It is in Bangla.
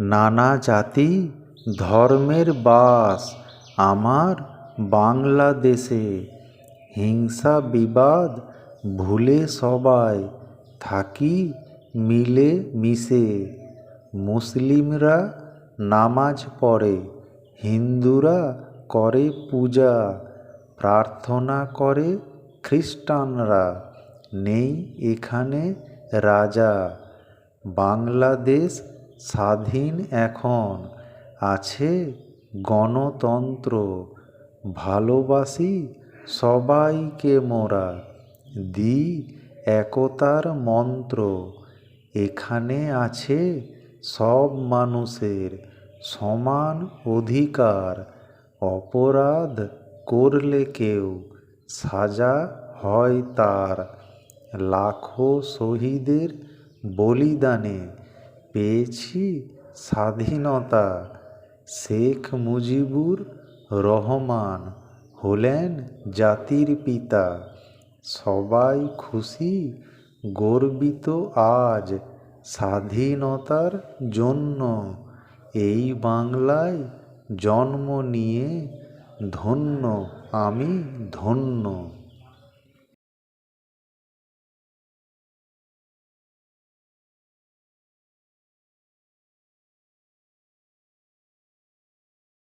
নানা জাতি ধর্মের বাস আমার বাংলাদেশে। হিংসা বিবাদ ভুলে সবাই থাকি মিলে মিশে। মুসলিমরা নামাজ পড়ে, হিন্দুরা করে পূজা, প্রার্থনা করে খ্রিস্টানরা। নেই এখানে রাজা। বাংলাদেশ স্বাধীন এখন আছে গণতন্ত্র। ভালোবাসি সবাইকে মোরা, দিই একতার মন্ত্র। এখানে আছে সব মানুষের সমান অধিকার। অপরাধ করলে কেউ সাজা হয় তার। লাখো শহীদের বলিদানে পেয়েছি স্বাধীনতা। শেখ মুজিবুর রহমান হলেন জাতির পিতা। সবাই খুশি, গর্বিত আজ স্বাধীনতার জন্য। এই বাংলায় জন্ম নিয়ে ধন্য, আমি ধন্য।